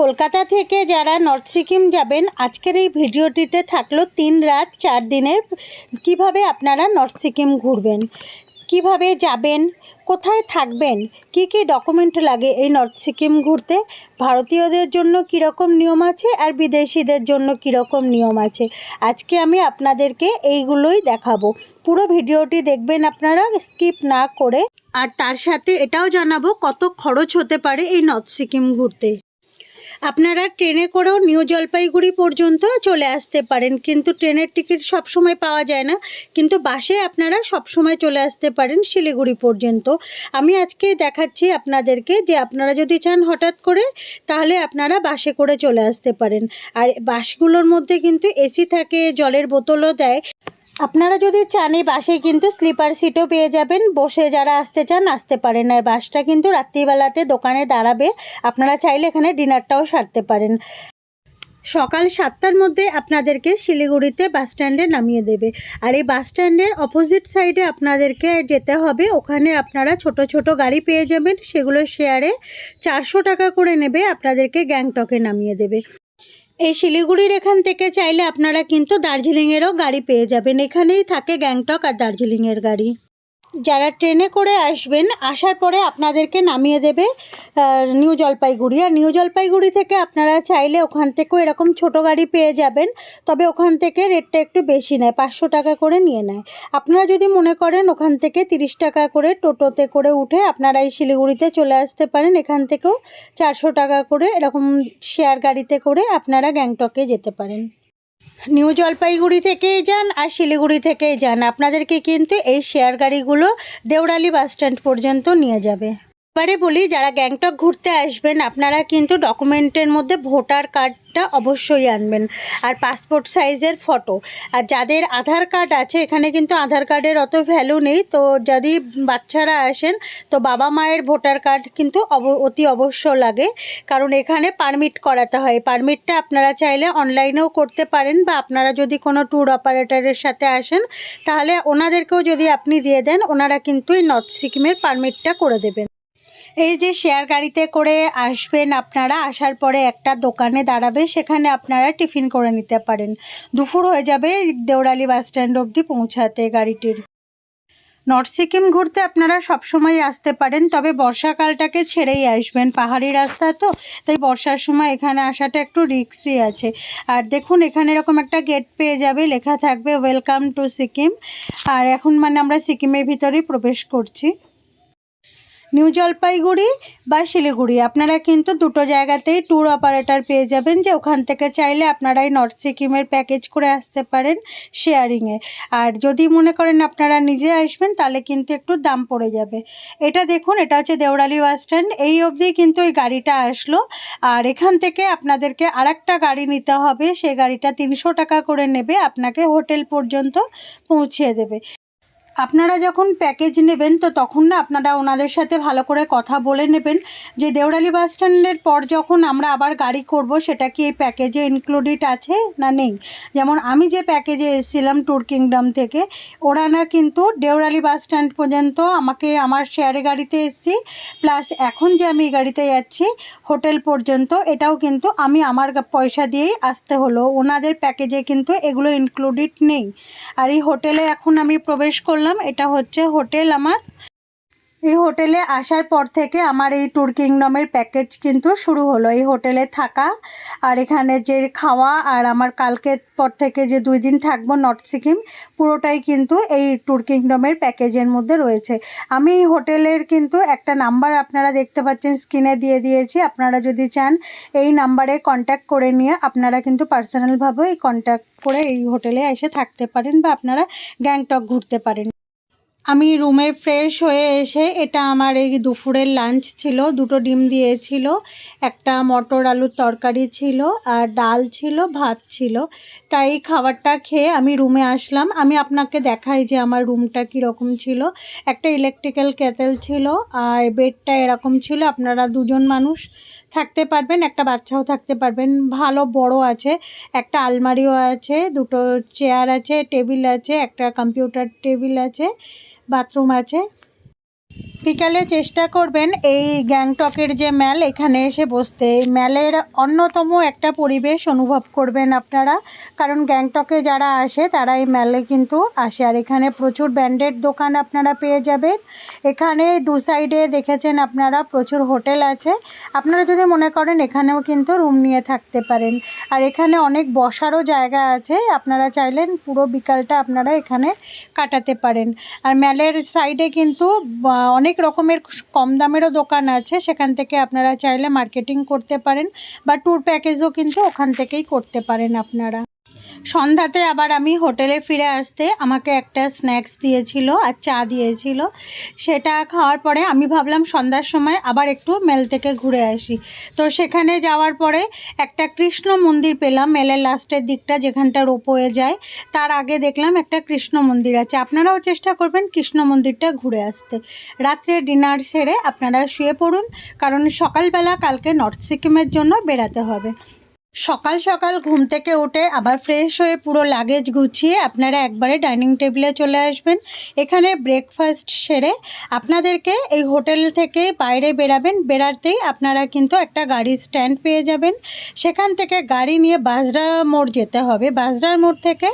কলকাতা থেকে যারা নর্থ সিকিম যাবেন, আজকের এই ভিডিওটিতে থাকল তিন রাত, চার দিনের। কীভাবে আপনারা নর্থ সিকিম ঘুরবেন? কীভাবে যাবেন? কোথায় থাকবেন? কি কি ডকুমেন্ট লাগে এই নর্থ সিকিম ঘুরতে? ভারতীয়দের জন্য কীরকম নিয়ম আছে আর বিদেশিদের জন্য কীরকম নিয়ম আছে? আজকে আমি আপনাদেরকে এইগুলোই দেখাবো। পুরো ভিডিওটি দেখবেন আপনারা, স্কিপ না করে। আর তার সাথে এটাও জানাব কত খরচ হতে পারে এই নর্থ সিকিম ঘুরতে। আপনারা ট্রেনে করেও নিউ জলপাইগুড়ি পর্যন্ত চলে আসতে পারেন। কিন্তু ট্রেনের টিকিট সব সময় পাওয়া যায় না। কিন্তু বাসে আপনারা সব সময় চলে আসতে পারেন শিলিগুড়ি পর্যন্ত। আমি আজকে দেখাচ্ছি আপনাদেরকে যে আপনারা যদি চান হঠাৎ করে, তাহলে আপনারা বাসে করে চলে আসতে পারেন। আর বাসগুলোর মধ্যে কিন্তু এসি থাকে, জলের বোতলও দেয়। আপনারা যদি চান এই বাসে কিন্তু স্লিপার সিটও পেয়ে যাবেন। বসে যারা আসতে চান, আসতে পারেন। আর বাসটা কিন্তু রাত্রিবেলাতে দোকানে দাঁড়াবে। আপনারা চাইলে এখানে ডিনারটাও সারতে পারেন। সকাল সাতটার মধ্যে আপনাদেরকে শিলিগুড়িতে বাস স্ট্যান্ডে নামিয়ে দেবে। আর এই বাস স্ট্যান্ডের অপোজিট সাইডে আপনাদেরকে যেতে হবে। ওখানে আপনারা ছোট ছোট গাড়ি পেয়ে যাবেন। সেগুলো শেয়ারে চারশো টাকা করে নেবে। আপনাদেরকে গ্যাংটকে নামিয়ে দেবে। এই শিলিগুড়ির এখান থেকে চাইলে আপনারা কিন্তু দার্জিলিংয়েরও গাড়ি পেয়ে যাবেন। এখানেই থাকে গ্যাংটক আর দার্জিলিংয়ের গাড়ি। যারা ট্রেনে করে আসবেন, আসার পরে আপনাদেরকে নামিয়ে দেবে নিউ জলপাইগুড়ি। আর নিউ জলপাইগুড়ি থেকে আপনারা চাইলে ওখান থেকেও এরকম ছোট গাড়ি পেয়ে যাবেন, তবে ওখান থেকে রেটটা একটু বেশি নেয়, পাঁচশো টাকা করে নিয়ে নেয়। আপনারা যদি মনে করেন ওখান থেকে তিরিশ টাকা করে টোটোতে করে উঠে আপনারা এই শিলিগুড়িতে চলে আসতে পারেন, এখান থেকেও চারশো টাকা করে এরকম শেয়ার গাড়িতে করে আপনারা গ্যাংটকে যেতে পারেন। নিউ জলপাইগুড়ি থেকেই যান আর শিলিগুড়ি থেকেই যান। আপনাদেরকে কিন্তু এই শেয়ার গাড়িগুলো দেওরালি বাস স্ট্যান্ড পর্যন্ত নিয়ে যাবে। এবারে বলি, যারা গ্যাংটক ঘুরতে আসবেন, আপনারা কিন্তু ডকুমেন্টের মধ্যে ভোটার কার্ডটা অবশ্যই আনবেন। আর পাসপোর্ট সাইজের ফটো আর যাদের আধার কার্ড আছে, এখানে কিন্তু আধার কার্ডের অত ভ্যালু নেই। তো যদি বাচ্চারা আসেন, তো বাবা মায়ের ভোটার কার্ড কিন্তু অতি অবশ্য লাগে। কারণ এখানে পারমিট করাতে হয়। পারমিটটা আপনারা চাইলে অনলাইনেও করতে পারেন বা আপনারা যদি কোনো ট্যুর অপারেটরের সাথে আসেন, তাহলে ওনাদেরকেও যদি আপনি দিয়ে দেন, ওনারা কিন্তু এই নর্থ সিকিমের পারমিটটা করে দেবেন। এই যে শেয়ার গাড়িতে করে আসবেন আপনারা, আসার পরে একটা দোকানে দাঁড়াবে, সেখানে আপনারা টিফিন করে নিতে পারেন। দুপুর হয়ে যাবে দেওরালি বাস স্ট্যান্ড অবধি পৌঁছাতে গাড়িটির। নর্থ সিকিম ঘুরতে আপনারা সবসময় আসতে পারেন, তবে বর্ষাকালটাকে ছেড়েই আসবেন। পাহাড়ি রাস্তা তো, তাই বর্ষার সময় এখানে আসাটা একটু রিক্সই আছে। আর দেখুন, এখানে এরকম একটা গেট পেয়ে যাবে, লেখা থাকবে ওয়েলকাম টু সিকিম আর এখন মানে আমরা সিকিমের ভিতরেই প্রবেশ করছি। নিউ জলপাইগুড়ি বা শিলিগুড়ি। আপনারা কিন্তু দুটো জায়গাতেই ট্যুর অপারেটর পেয়ে যাবেন যে ওখান থেকে চাইলে আপনারা এই নর্থ সিকিমের প্যাকেজ করে আসতে পারেন শেয়ারিংয়ে আর যদি মনে করেন আপনারা নিজে আসবেন, তাহলে কিন্তু একটু দাম পড়ে যাবে। এটা দেখুন, এটা হচ্ছে দেওরালি বাস স্ট্যান্ড। এই অবধি কিন্তু ওই গাড়িটা আসলো। আর এখান থেকে আপনাদেরকে আরেকটা গাড়ি নিতে হবে। সে গাড়িটা তিনশো টাকা করে নেবে। আপনাকে হোটেল পর্যন্ত পৌঁছে দেবে। আপনারা যখন প্যাকেজ নেবেন, তো তখন না আপনারা ওনাদের সাথে ভালো করে কথা বলে নেবেন যে দেওরালি বাস স্ট্যান্ডের পর যখন আমরা আবার গাড়ি করব, সেটা কি এই প্যাকেজে ইনক্লুডেড আছে না নেই? যেমন আমি যে প্যাকেজে এসেছিলাম ট্যুর কিংডম থেকে, ওরা না কিন্তু দেওরালি বাস স্ট্যান্ড পর্যন্ত আমাকে আমার শেয়ারে গাড়িতে এসেছি প্লাস এখন যে আমি এই গাড়িতে যাচ্ছি হোটেল পর্যন্ত, এটাও কিন্তু আমি আমার পয়সা দিয়েই আসতে হলো। ওনাদের প্যাকেজে কিন্তু এগুলো ইনক্লুডেড নেই। আর এই হোটেলে এখন আমি প্রবেশ করলাম এটা হচ্ছে হোটেল আমার। এই হোটেলে আসার পর থেকে আমার এই ট্যুর কিংডমের প্যাকেজ কিন্তু শুরু হলো, এই হোটেলে থাকা। আর এখানে যে খাওয়া আর আমার কালকের পর থেকে যে দুই দিন থাকব নর্থ সিকিম, পুরোটাই কিন্তু এই ট্যুর কিংডমের প্যাকেজের মধ্যে রয়েছে। আমি এই হোটেলের কিন্তু একটা নাম্বার আপনারা দেখতে পাচ্ছেন, স্ক্রিনে দিয়ে দিয়েছি। আপনারা যদি চান এই নাম্বারে কন্ট্যাক্ট করে নিয়ে আপনারা কিন্তু পার্সোনালভাবে এই কন্ট্যাক্ট করে এই হোটেলে এসে থাকতে পারেন বা আপনারা গ্যাংটক ঘুরতে পারেন। আমি রুমে ফ্রেশ হয়ে এসে এটা আমার এই দুপুরের লাঞ্চ ছিল। দুটো ডিম দিয়েছিল, একটা মটর আলুর তরকারি ছিল আর ডাল ছিল, ভাত ছিল। তাই খাবারটা খেয়ে আমি রুমে আসলাম। আমি আপনাকে দেখাই যে আমার রুমটা কীরকম ছিল। একটা ইলেকট্রিক্যাল কেটেল ছিল আর বেডটা এরকম ছিল। আপনারা দুজন মানুষ থাকতে পারবেন, একটা বাচ্চাও থাকতে পারবেন। ভালো বড় আছে, একটা আলমারিও আছে, দুটো চেয়ার আছে, টেবিল আছে, একটা কম্পিউটার টেবিল আছে, বাথরুম আছে। বিকালে চেষ্টা করবেন এই গ্যাংটকের যে ম্যাল এখানে এসে বসতে। এই ম্যালের অন্যতম একটা পরিবেশ অনুভব করবেন আপনারা, কারণ গ্যাংটকে যারা আসে, তারা এই ম্যালে কিন্তু আসে। আর এখানে প্রচুর ব্র্যান্ডেড দোকান আপনারা পেয়ে যাবেন। এখানে দু সাইডে দেখেছেন আপনারা, প্রচুর হোটেল আছে। আপনারা যদি মনে করেন, এখানেও কিন্তু রুম নিয়ে থাকতে পারেন। আর এখানে অনেক বসারও জায়গা আছে, আপনারা চাইলেন পুরো বিকালটা আপনারা এখানে কাটাতে পারেন। আর ম্যালের সাইডে কিন্তু অনেক রকমের কম দামেরও দোকান আছে, সেখান থেকে আপনারা চাইলে মার্কেটিং করতে পারেন বা ট্যুর প্যাকেজও কিন্তু ওখান থেকেই করতে পারেন আপনারা। সন্ধ্যাতে আবার আমি হোটেলে ফিরে আসতে আমাকে একটা স্ন্যাক্স দিয়েছিল আর চা দিয়েছিল। সেটা খাওয়ার পরে আমি ভাবলাম সন্ধ্যার সময় আবার একটু মেল থেকে ঘুরে আসি। তো সেখানে যাওয়ার পরে একটা কৃষ্ণ মন্দির পেলাম, মেলের লাস্টের দিকটা যেখানটা রোপওয়ে যায়। তার আগে দেখলাম একটা কৃষ্ণ মন্দির আছে। আপনারাও চেষ্টা করবেন কৃষ্ণ মন্দিরটা ঘুরে আসতে। রাত্রে ডিনার সেরে আপনারা শুয়ে পড়ুন, কারণ সকালবেলা কালকে নর্থ সিকিমের জন্য বেরাতে হবে। সকাল সকাল ঘুম থেকে উঠে আবার ফ্রেশ হয়ে পুরো লাগেজ গুছিয়ে আপনারা একবারে ডাইনিং টেবিলে চলে আসবেন। এখানে ব্রেকফাস্ট সেরে আপনাদেরকে এই হোটেল থেকে বাইরে বেরাবেন। বেরাতেই আপনারা কিন্তু একটা গাড়ি স্ট্যান্ড পেয়ে যাবেন। সেখান থেকে গাড়ি নিয়ে বাজরা মোড় যেতে হবে। বাজরার মোড় থেকে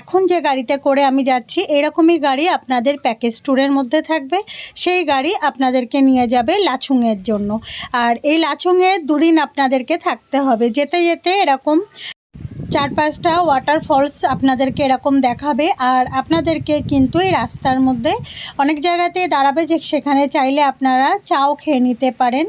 এখন যে গাড়িতে করে আমি যাচ্ছি, এরকমই গাড়ি আপনাদের প্যাকেজ ট্যুরের মধ্যে থাকবে। সেই গাড়ি আপনাদেরকে নিয়ে যাবে লাচুংয়ের জন্য। আর এই লাচুংয়ে দুদিন আপনাদেরকে থাকতে হবে। যেতে যেতে এরকম চার পাঁচটা ওয়াটারফলস আপনাদেরকে এরকম দেখাবে। আর আপনাদেরকে কিন্তু এই রাস্তার মধ্যে অনেক জায়গাতে দাঁড়াবে যে সেখানে চাইলে আপনারা চাও খেয়ে নিতে পারেন।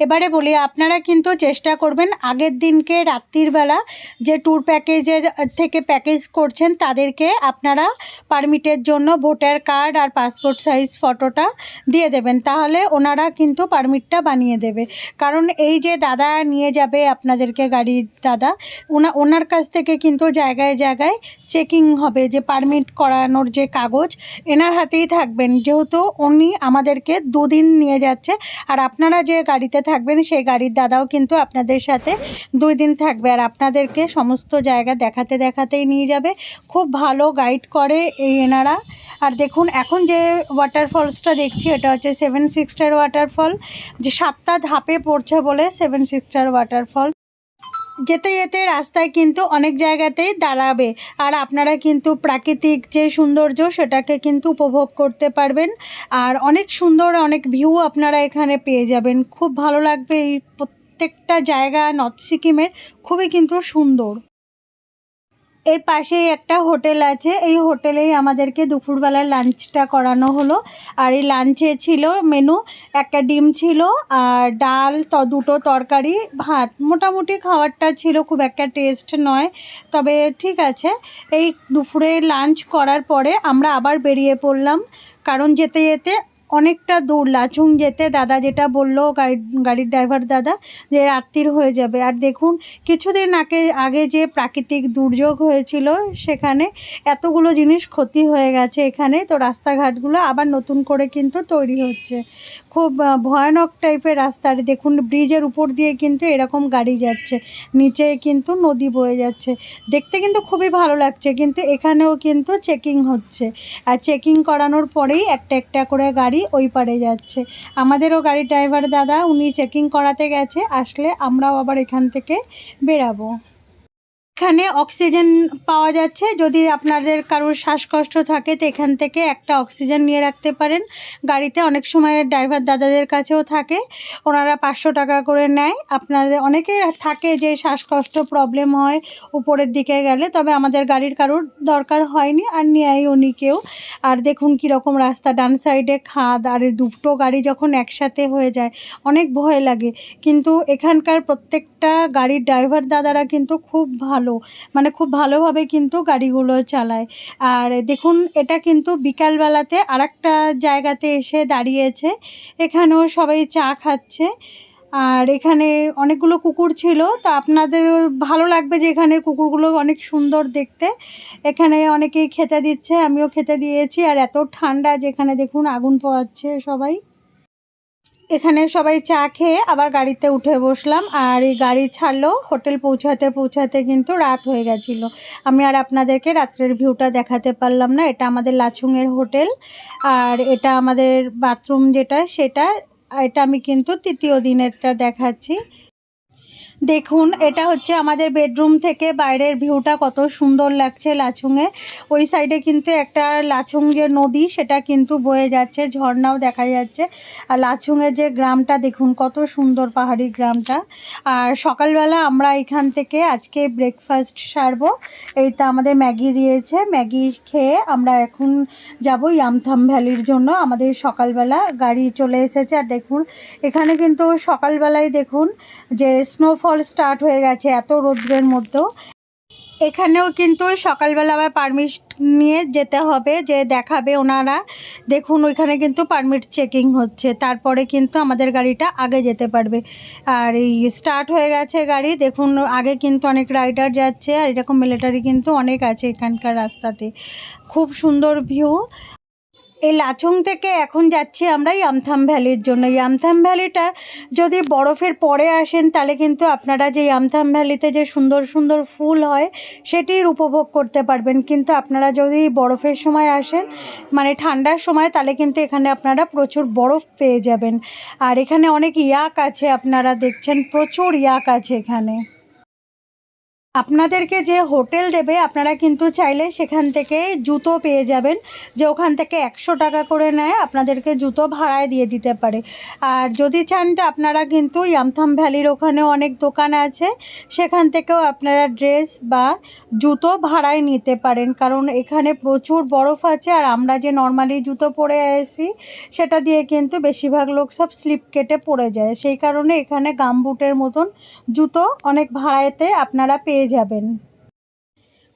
এবারে বলি, আপনারা কিন্তু চেষ্টা করবেন আগের দিনকে রাত্রির বেলা যে ট্যুর প্যাকেজের থেকে প্যাকেজ করছেন তাদেরকে আপনারা পারমিটের জন্য ভোটার কার্ড আর পাসপোর্ট সাইজ ফটোটা দিয়ে দেবেন। তাহলে ওনারা কিন্তু পারমিটটা বানিয়ে দেবে। কারণ এই যে দাদা নিয়ে যাবে আপনাদেরকে গাড়ির দাদা, ওনা, ওনার কাছ থেকে কিন্তু জায়গায় জায়গায় চেকিং হবে যে পারমিট করানোর যে কাগজ এনার হাতেই থাকবেন। যেহেতু উনি আমাদেরকে দুদিন নিয়ে যাচ্ছে, আর আপনারা যে গাড়িতে থাকবেন, সেই গাড়ির দাদাও কিন্তু আপনাদের সাথে দুই দিন থাকবে। আর আপনাদেরকে সমস্ত জায়গা দেখাতে দেখাতেই নিয়ে যাবে। খুব ভালো গাইড করে এই এনারা। আর দেখুন, এখন যে ওয়াটারফলসটা দেখছি, এটা হচ্ছে সেভেন সিক্সটার ওয়াটারফল যে সাতটা ধাপে পড়ছে বলে সেভেন সিক্সটার ওয়াটারফল যেতে যেতে রাস্তায় কিন্তু অনেক জায়গাতেই দাঁড়াবে। আর আপনারা কিন্তু প্রাকৃতিক যে সৌন্দর্য, সেটাকে কিন্তু উপভোগ করতে পারবেন। আর অনেক সুন্দর অনেক ভিউ আপনারা এখানে পেয়ে যাবেন। খুব ভালো লাগবে এই প্রত্যেকটা জায়গা নর্থ সিকিমের খুবই কিন্তু সুন্দর। এর পাশেই একটা হোটেল আছে। এই হোটেলেই আমাদেরকে দুপুরবেলার লাঞ্চটা করানো হলো। আর এই লাঞ্চে ছিল মেনু একটা ডিম ছিল, আর ডাল, ত, দুটো তরকারি, ভাত। মোটামুটি খাবারটা ছিল, খুব একটা টেস্ট নয়। তবে ঠিক আছে, এই দুপুরে লাঞ্চ করার পরে আমরা আবার বেরিয়ে পড়লাম। কারণ যেতে যেতে অনেকটা দূর, লাচুং যেতে দাদা যেটা বলল গাড়ি, গাড়ির ড্রাইভার দাদা যে রাত্রির হয়ে যাবে। আর দেখুন, কিছুদিন আগে আগে যে প্রাকৃতিক দুর্যোগ হয়েছিল সেখানে এতগুলো জিনিস ক্ষতি হয়ে গেছে এখানে, তো রাস্তাঘাটগুলো আবার নতুন করে কিন্তু তৈরি হচ্ছে। খুব ভয়ানক টাইপের রাস্তা। আর দেখুন, ব্রিজের উপর দিয়ে কিন্তু এরকম গাড়ি যাচ্ছে। নিচে কিন্তু নদী বয়ে যাচ্ছে। দেখতে কিন্তু খুবই ভালো লাগছে, কিন্তু এখানেও কিন্তু চেকিং হচ্ছে। আর চেকিং করানোর পরেই একটা একটা করে গাড়ি ওই পারে যাচ্ছে। আমাদেরও গাড়ির ড্রাইভার দাদা, উনি চেকিং করাতে গেছে। আসলে আমরাও আবার এখান থেকে বেরাবো। এখানে অক্সিজেন পাওয়া যাচ্ছে। যদি আপনাদের কারোর শ্বাসকষ্ট থাকে, তো এখান থেকে একটা অক্সিজেন নিয়ে রাখতে পারেন। গাড়িতে অনেক সময় ড্রাইভার দাদাদের কাছেও থাকে। ওনারা পাঁচশো টাকা করে নেয়। আপনাদের অনেকে থাকে যে শ্বাসকষ্ট, প্রবলেম হয় উপরের দিকে গেলে, তবে আমাদের গাড়ির কারোর দরকার হয়নি আর নেয় উনি কেউ। আর দেখুন কীরকম রাস্তা, ডান সাইডে খাদ আর দুটো গাড়ি যখন একসাথে হয়ে যায়, অনেক ভয় লাগে। কিন্তু এখানকার প্রত্যেকটা গাড়ির ড্রাইভার দাদারা কিন্তু খুব ভালো। মানে খুব ভালোভাবে কিন্তু গাড়িগুলো চালায়। আর দেখুন, এটা কিন্তু বিকালবেলাতে আরেকটা জায়গাতে এসে দাঁড়িয়েছে। এখানেও সবাই চা খাচ্ছে। আর এখানে অনেকগুলো কুকুর ছিল। তা আপনাদের ভালো লাগবে যে এখানের কুকুরগুলো অনেক সুন্দর দেখতে। এখানে অনেকেই খেতে দিচ্ছে, আমিও খেতে দিয়েছি। আর এত ঠান্ডা যেখানে দেখুন, আগুন পোয়াচ্ছে সবাই। এখানে সবাই চা খেয়ে আবার গাড়িতে উঠে বসলাম আর এই গাড়ি ছাড়লো, হোটেল পৌঁছাতে পৌঁছাতে কিন্তু রাত হয়ে গেছিল। আমি আর আপনাদেরকে রাত্রের ভিউটা দেখাতে পারলাম না, এটা আমাদের লাচুংয়ের হোটেল আর এটা আমাদের বাথরুম যেটা, সেটা, এটা আমি কিন্তু তৃতীয় দিনেরটা দেখাচ্ছি। দেখুন, এটা হচ্ছে আমাদের বেডরুম থেকে বাইরের ভিউটা কত সুন্দর লাগছে লাচুংয়ে। ওই সাইডে কিন্তু একটা লাচুং যে নদী, সেটা কিন্তু বয়ে যাচ্ছে, ঝর্ণাও দেখা যাচ্ছে। আর লাচুংয়ের যে গ্রামটা, দেখুন কত সুন্দর পাহাড়ি গ্রামটা। আর সকালবেলা আমরা এখান থেকে আজকে ব্রেকফাস্ট সারবো। এই তো আমাদের ম্যাগি দিয়েছে। ম্যাগি খেয়ে আমরা এখন যাব ইয়ামথাম ভ্যালির জন্য। আমাদের সকালবেলা গাড়ি চলে এসেছে। আর দেখুন, এখানে কিন্তু সকালবেলায় দেখুন যে স্নোফল স্টার্ট হয়ে গেছে এত রৌদ্রের মধ্যেও। এখানেও কিন্তু সকালবেলা আবার পারমিট নিয়ে যেতে হবে, যে দেখাবে ওনারা। দেখুন, ওইখানে কিন্তু পারমিট চেকিং হচ্ছে। তারপরে কিন্তু আমাদের গাড়িটা আগে যেতে পারবে। আর এই স্টার্ট হয়ে গেছে গাড়ি, দেখুন, আগে কিন্তু অনেক রাইডার যাচ্ছে। আর এরকম মিলিটারি কিন্তু অনেক আছে এখানকার রাস্তাতে। খুব সুন্দর ভিউ এই লাচুং থেকে এখন যাচ্ছি আমরা ইয়ামথাম ভ্যালির জন্য। ইয়ামথাম ভ্যালিটা যদি বরফের পরে আসেন, তাহলে কিন্তু আপনারা যে ইয়ামথাম ভ্যালিতে যে সুন্দর সুন্দর ফুল হয়, সেটির উপভোগ করতে পারবেন। কিন্তু আপনারা যদি বরফের সময় আসেন মানে ঠান্ডার সময়, তাহলে কিন্তু এখানে আপনারা প্রচুর বরফ পেয়ে যাবেন। আর এখানে অনেক ইয়াক আছে, আপনারা দেখছেন প্রচুর ইয়াক আছে এখানে। আপনাদেরকে যে হোটেল দেবে, আপনারা কিন্তু চাইলে সেখান থেকে জুতো পেয়ে যাবেন। যে ওখান থেকে একশো টাকা করে নেয়, আপনাদেরকে জুতো ভাড়ায় দিয়ে দিতে পারে। আর যদি চান তো আপনারা কিন্তু ইয়ামথাম ভ্যালির ওখানেও অনেক দোকান আছে। সেখান থেকেও আপনারা ড্রেস বা জুতো ভাড়ায় নিতে পারেন। কারণ এখানে প্রচুর বরফ আছে, আর আমরা যে নর্মালি জুতো পরে আসি সেটা দিয়ে কিন্তু বেশিরভাগ লোক সব স্লিপ কেটে পড়ে যায়। সেই কারণে এখানে গামবুটের মতন জুতো অনেক ভাড়াতে আপনারা পেয়ে যাবেন।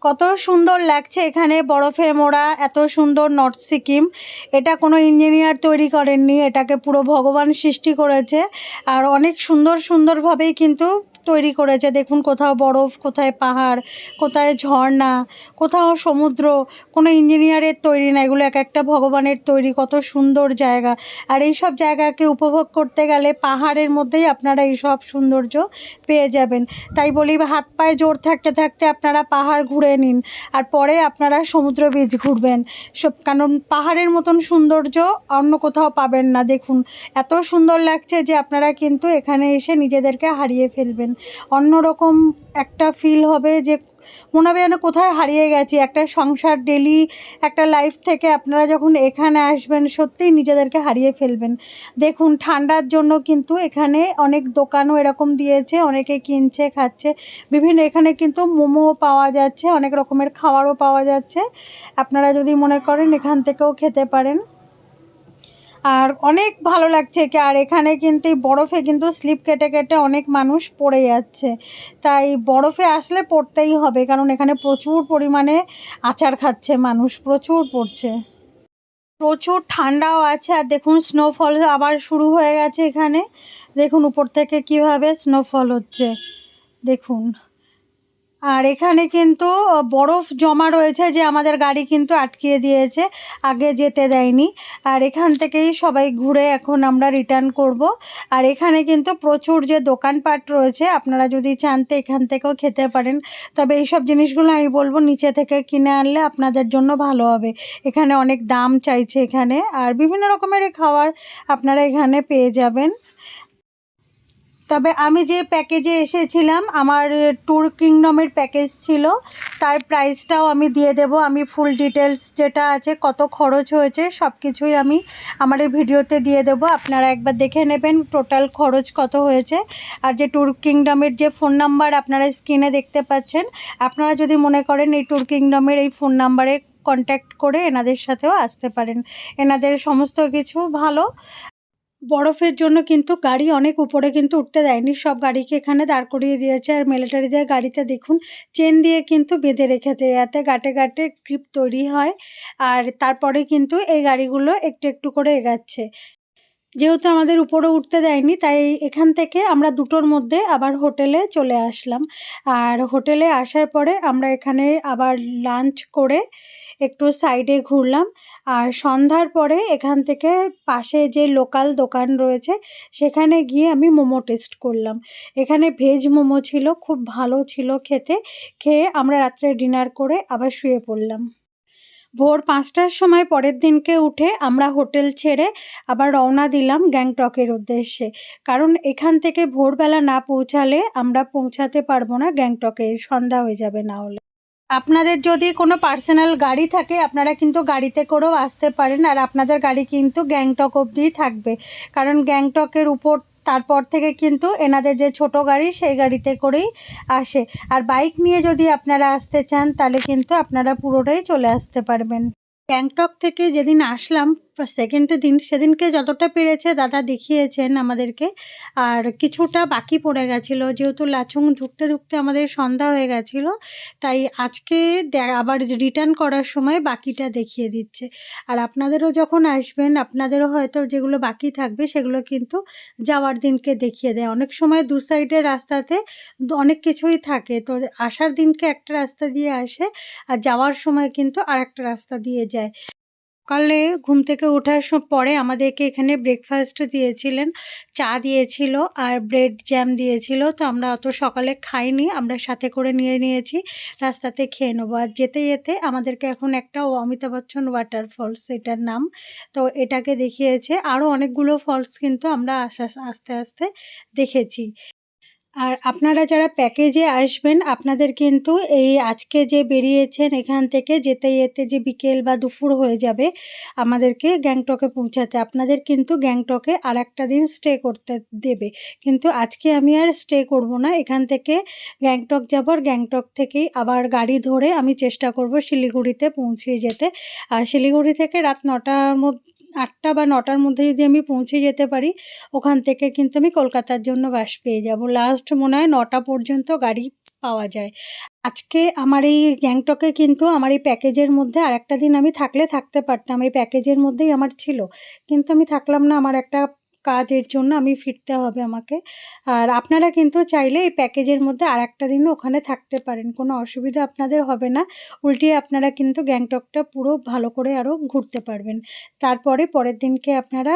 কত সুন্দর লাগছে এখানে বরফে মোড়া, এত সুন্দর নর্থ সিকিম। এটা কোনো ইঞ্জিনিয়ার তৈরি করেননি, এটাকে পুরো ভগবান সৃষ্টি করেছে। আর অনেক সুন্দর সুন্দরভাবেই কিন্তু তৈরি করেছে। দেখুন, কোথাও বরফ, কোথায় পাহাড়, কোথায় ঝর্ণা, কোথাও সমুদ্র। কোনো ইঞ্জিনিয়ারের তৈরি না, এগুলো এক একটা ভগবানের তৈরি। কত সুন্দর জায়গা। আর এই সব জায়গাকে উপভোগ করতে গেলে পাহাড়ের মধ্যেই আপনারা এই সব সৌন্দর্য পেয়ে যাবেন। তাই বলি, হাত পায়ে জোর থাকতে থাকতে আপনারা পাহাড় ঘুরে নিন আর পরে আপনারা সমুদ্র বীচ ঘুরবেন। সব, কারণ পাহাড়ের মতন সৌন্দর্য অন্য কোথাও পাবেন না। দেখুন, এত সুন্দর লাগছে যে আপনারা কিন্তু এখানে এসে নিজেদেরকে হারিয়ে ফেলবেন। অন্যরকম একটা ফিল হবে যে, মনে হবে যেন কোথায় হারিয়ে গেছি। একটা সংসার ডেলি একটা লাইফ থেকে আপনারা যখন এখানে আসবেন, সত্যিই নিজেদেরকে হারিয়ে ফেলবেন। দেখুন, ঠান্ডার জন্য কিন্তু এখানে অনেক দোকানও এরকম দিয়েছে, অনেকে কিনছে, খাচ্ছে। বিভিন্ন এখানে কিন্তু মোমো পাওয়া যাচ্ছে, অনেক রকমের খাবারও পাওয়া যাচ্ছে। আপনারা যদি মনে করেন, এখান থেকেও খেতে পারেন। আর অনেক ভালো লাগছে কি আর এখানে কিন্তু বরফে কিন্তু স্লিপ কেটে কেটে অনেক মানুষ পড়ে যাচ্ছে। তাই বরফে আসলে পড়তেই হবে, কারণ এখানে প্রচুর পরিমাণে আচার খাচ্ছে মানুষ, প্রচুর পড়ছে। প্রচুর ঠান্ডাও আছে, আর দেখুন স্নোফল আবার শুরু হয়ে গেছে এখানে। দেখুন উপর থেকে কীভাবে স্নোফল হচ্ছে। দেখুন। আর এখানে কিন্তু বরফ জমা রয়েছে যে আমাদের গাড়ি কিন্তু আটকিয়ে দিয়েছে, আগে যেতে দেয়নি। আর এখান থেকেই সবাই ঘুরে এখন আমরা রিটার্ন করব। আর এখানে কিন্তু প্রচুর যে দোকানপাট রয়েছে, আপনারা যদি চান তো এখান থেকেও খেতে পারেন। তবে এইসব জিনিসগুলো আমি বলব নিচে থেকে কিনে আনলে আপনাদের জন্য ভালো হবে। এখানে অনেক দাম চাইছে এখানে। আর বিভিন্ন রকমের খাবার আপনারা এখানে পেয়ে যাবেন। তবে আমি যে প্যাকেজে এসেছিলাম, আমার ট্যুর কিংডমের প্যাকেজ ছিল। তার প্রাইসটাও আমি দিয়ে দেব। আমি ফুল ডিটেলস যেটা আছে, কত খরচ হয়েছে সব কিছুই আমি আমার এই ভিডিওতে দিয়ে দেব। আপনারা একবার দেখে নেবেন টোটাল খরচ কত হয়েছে। আর যে ট্যুর কিংডমের যে ফোন নাম্বার আপনারা স্ক্রিনে দেখতে পাচ্ছেন, আপনারা যদি মনে করেন এই ট্যুর কিংডমের এই ফোন নাম্বারে কন্ট্যাক্ট করে এনাদের সাথেও আসতে পারেন। এনাদের সমস্ত কিছু ভালো। বরফের জন্য কিন্তু গাড়ি অনেক উপরে কিন্তু উঠতে দেয়নি। সব গাড়িকে এখানে দাঁড় করিয়ে দিয়েছে আর মিলিটারিদের গাড়িতে দেখুন, চেন দিয়ে কিন্তু বেঁধে রেখেছে যাতে গাটে গাটে গ্রিপ তৈরি হয়। আর তারপরে কিন্তু এই গাড়িগুলো একটু একটু করে এগাচ্ছে। যেহেতু আমাদের উপরে উঠতে দেয়নি, তাই এখান থেকে আমরা দুটোর মধ্যে আবার হোটেলে চলে আসলাম। আর হোটেলে আসার পরে আমরা এখানে আবার লাঞ্চ করে একটু সাইডে ঘুরলাম। আর সন্ধ্যার পরে এখান থেকে পাশে যে লোকাল দোকান রয়েছে, সেখানে গিয়ে আমি মোমো টেস্ট করলাম। এখানে ভেজ মোমো ছিল, খুব ভালো ছিল খেতে। খেয়ে আমরা রাত্রে ডিনার করে আবার শুয়ে পড়লাম। ভোর পাঁচটার সময় পরের দিনকে উঠে আমরা হোটেল ছেড়ে আবার রওনা দিলাম গ্যাংটকের উদ্দেশ্যে। কারণ এখান থেকে ভোরবেলা না পৌঁছালে আমরা পৌঁছাতে পারব না, গ্যাংটকে সন্ধ্যা হয়ে যাবে না হলে। আপনাদের যদি কোনো পার্সোনাল গাড়ি থাকে, আপনারা কিন্তু গাড়িতে করেও আসতে পারেন। আর আপনাদের গাড়ি কিন্তু গ্যাংটক অবধিই থাকবে। কারণ গ্যাংটকের উপর তারপর থেকে কিন্তু এনাদের যে ছোট গাড়ি, সেই গাড়িতে করেই আসে। আর বাইক নিয়ে যদি আপনারা আসতে চান, তাহলে কিন্তু আপনারা পুরোটাই চলে আসতে পারবেন। গ্যাংটক থেকে যেদিন আসলাম সেকেন্ড দিন, সেদিনকে যতটা পেরেছে দাদা দেখিয়েছেন আমাদেরকে। আর কিছুটা বাকি পড়ে গেছিল, যেহেতু লাচুং ঢুকতে ঢুকতে আমাদের সন্ধ্যা হয়ে গেছিল, তাই আজকে আবার রিটার্ন করার সময় বাকিটা দেখিয়ে দিচ্ছে। আর আপনাদেরও যখন আসবেন, আপনাদেরও হয়তো যেগুলো বাকি থাকবে, সেগুলো কিন্তু যাওয়ার দিনকে দেখিয়ে দেয়। অনেক সময় দু সাইডের রাস্তাতে অনেক কিছুই থাকে, তো আসার দিনকে একটা রাস্তা দিয়ে আসে, আর যাওয়ার সময় কিন্তু আর একটা রাস্তা দিয়ে যায় সকালে ঘুম থেকে ওঠার পরে আমাদেরকে এখানে ব্রেকফাস্ট দিয়েছিলেন। চা দিয়েছিল আর ব্রেড জ্যাম দিয়েছিল। তো আমরা অত সকালে খাইনি, আমরা সাথে করে নিয়ে নিয়েছি, রাস্তাতে খেয়ে নেব। আর যেতে যেতে আমাদেরকে এখন একটা অমিতাভ বচ্চন ওয়াটারফলস এটার নাম। তো এটাকে দেখিয়েছে। আরও অনেকগুলো ফলস কিন্তু আমরা আস্তে আস্তে দেখেছি। আর আপনারা যারা প্যাকেজে আসবেন, আপনাদের কিন্তু এই আজকে যে বেরিয়েছেন এখান থেকে যেতে যেতে যে বিকেল বা দুপুর হয়ে যাবে, আমাদেরকে গ্যাংটকে পৌঁছাতে। আপনাদের কিন্তু গ্যাংটকে আর একটা দিন স্টে করতে দেবে। কিন্তু আজকে আমি আর স্টে করব না। এখান থেকে গ্যাংটক যাবার গ্যাংটক থেকেই আবার গাড়ি ধরে আমি চেষ্টা করব শিলিগুড়িতে পৌঁছে যেতে। আর শিলিগুড়ি থেকে রাত নটার মধ্যে, আটটা বা নটার মধ্যে যদি আমি পৌঁছে যেতে পারি, ওখান থেকে কিন্তু আমি কলকাতার জন্য বাস পেয়ে যাব। লাস্ট মনে হয় নটা পর্যন্ত গাড়ি পাওয়া যায়। আজকে আমার এই গ্যাংটকে কিন্তু আমার এই প্যাকেজের মধ্যে আর একটা দিন আমি থাকলে থাকতে পারতাম। এই প্যাকেজের মধ্যেই আমার ছিল। কিন্তু আমি থাকলাম না, আমার একটা কাজের জন্য আমি ফিরতে হবে আমাকে। আর আপনারা কিন্তু চাইলে এই প্যাকেজের মধ্যে আর একটা দিনও ওখানে থাকতে পারেন। কোনো অসুবিধা আপনাদের হবে না। উল্টিয়ে আপনারা কিন্তু গ্যাংটকটা পুরো ভালো করে আরও ঘুরতে পারবেন। তারপরে পরের দিনকে আপনারা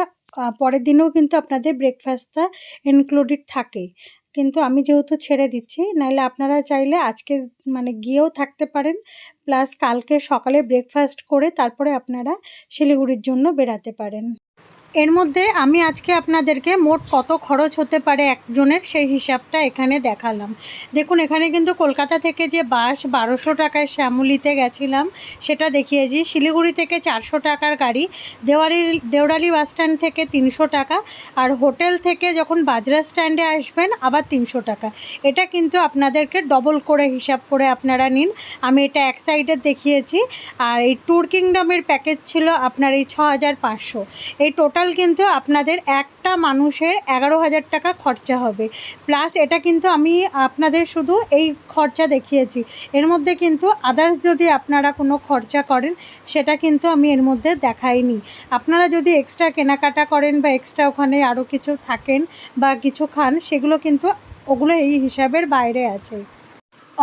পরের দিনেও কিন্তু আপনাদের ব্রেকফাস্টটা ইনক্লুডেড থাকে। কিন্তু আমি যেহেতু ছেড়ে দিচ্ছি, নাহলে আপনারা চাইলে আজকে মানে গিয়েও থাকতে পারেন, প্লাস কালকে সকালে ব্রেকফাস্ট করে তারপরে আপনারা শিলিগুড়ির জন্য বেরাতে পারেন। এর মধ্যে আমি আজকে আপনাদেরকে মোট কত খরচ হতে পারে একজনের সেই হিসাবটা এখানে দেখালাম। দেখুন, এখানে কিন্তু কলকাতা থেকে যে বাস বারোশো টাকায় শ্যামলিতে গেছিলাম, সেটা দেখিয়েছি। শিলিগুড়ি থেকে চারশো টাকার গাড়ি, দেওয়ারি, দেওরালি বাস স্ট্যান্ড থেকে তিনশো টাকা, আর হোটেল থেকে যখন বাজরা স্ট্যান্ডে আসবেন, আবার তিনশো টাকা। এটা কিন্তু আপনাদেরকে ডবল করে হিসাব করে আপনারা নিন। আমি এটা এক সাইডে দেখিয়েছি। আর এই ট্যুর কিংডমের প্যাকেজ ছিল আপনার এই ছ হাজার পাঁচশো। এই টোটাল কিন্তু আপনাদের একটা মানুষের এগারো হাজার টাকা খরচা হবে। প্লাস এটা কিন্তু আমি আপনাদের শুধু এই খরচা দেখিয়েছি। এর মধ্যে কিন্তু আদার্স যদি আপনারা কোনো খরচা করেন, সেটা কিন্তু আমি এর মধ্যে দেখাইনি। আপনারা যদি এক্সট্রা কেনাকাটা করেন বা এক্সট্রা ওখানে আরও কিছু থাকেন বা কিছু খান, সেগুলো কিন্তু ওগুলো এই হিসাবের বাইরে আছে।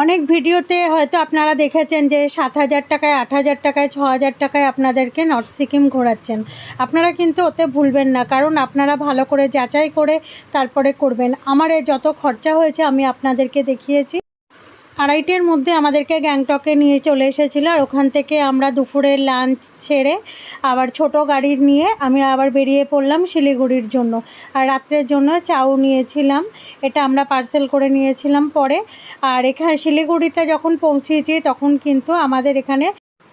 অনেক ভিডিওতে হয়তো আপনারা দেখেছেন যে সাত হাজার টাকায়, আট হাজার টাকায়, ছ হাজার টাকায় আপনাদেরকে নর্থ সিকিম ঘোরাচ্ছেন। আপনারা কিন্তু ওতে ভুলবেন না, কারণ আপনারা ভালো করে যাচাই করে তারপরে করবেন। আমার যত খরচা হয়েছে আমি আপনাদেরকে দেখিয়েছি। আড়াইটের মধ্যে আমাদেরকে গ্যাংটকে নিয়ে চলে এসেছিল আর ওখান থেকে আমরা দুপুরের লাঞ্চ ছেড়ে আবার ছোট গাড়ি নিয়ে আমি আবার বেরিয়ে পড়লাম শিলিগুড়ির জন্য। আর রাত্রের জন্য চাউ নিয়েছিলাম, এটা আমরা পার্সেল করে নিয়েছিলাম পরে। আর এখানে শিলিগুড়িতে যখন পৌঁছেছি তখন কিন্তু আমাদের এখানে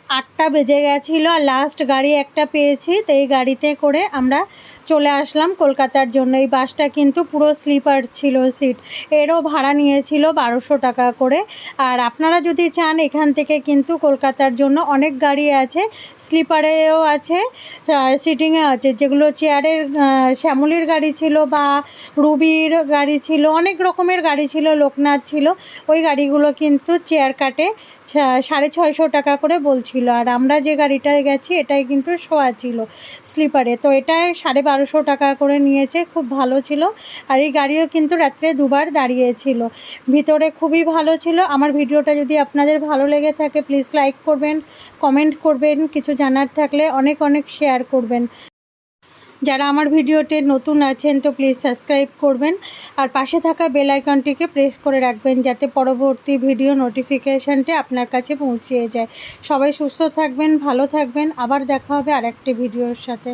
আটটা বেজে গেছিল আর লাস্ট গাড়ি একটা পেয়েছি, তো এই গাড়িতে করে আমরা চলে আসলাম কলকাতার জন্য। এই বাসটা কিন্তু পুরো স্লিপার ছিল সিট। এরও ভাড়া নিয়েছিল বারোশো টাকা করে। আর আপনারা যদি চান, এখান থেকে কিন্তু কলকাতার জন্য অনেক গাড়ি আছে। স্লিপারেও আছে সিটিংয়ে আছে। যেগুলো চেয়ারের শ্যামলির গাড়ি ছিল বা রুবির গাড়ি ছিল, অনেক রকমের গাড়ি ছিল, লোকনাথ ছিল। ওই গাড়িগুলো কিন্তু চেয়ার কাটে। সাড়ে ছয়শো টাকা করে বলছিল। আর আমরা যে গাড়িটায় গেছি, এটাই কিন্তু শোয়া ছিল স্লিপারে। তো এটায় সাড়ে বারোশো টাকা করে নিয়েছে, খুব ভালো ছিল। আর এই গাড়িও কিন্তু রাত্রে দুবার দাঁড়িয়েছিল। ভিতরে খুবই ভালো ছিল। আমার ভিডিওটা যদি আপনাদের ভালো লেগে থাকে প্লিজ লাইক করবেন কমেন্ট করবেন। কিছু জানার থাকলে অনেক অনেক শেয়ার করবেন। যারা আমার ভিডিওতে নতুন আছেন, তো প্লিজ সাবস্ক্রাইব করবেন। আর পাশে থাকা বেল আইকনটিকে প্রেস করে রাখবেন, যাতে পরবর্তী ভিডিও নোটিফিকেশানটি আপনার কাছে পৌঁছিয়ে যায়। সবাই সুস্থ থাকবেন, ভালো থাকবেন। আবার দেখা হবে আরেকটি ভিডিওর সাথে।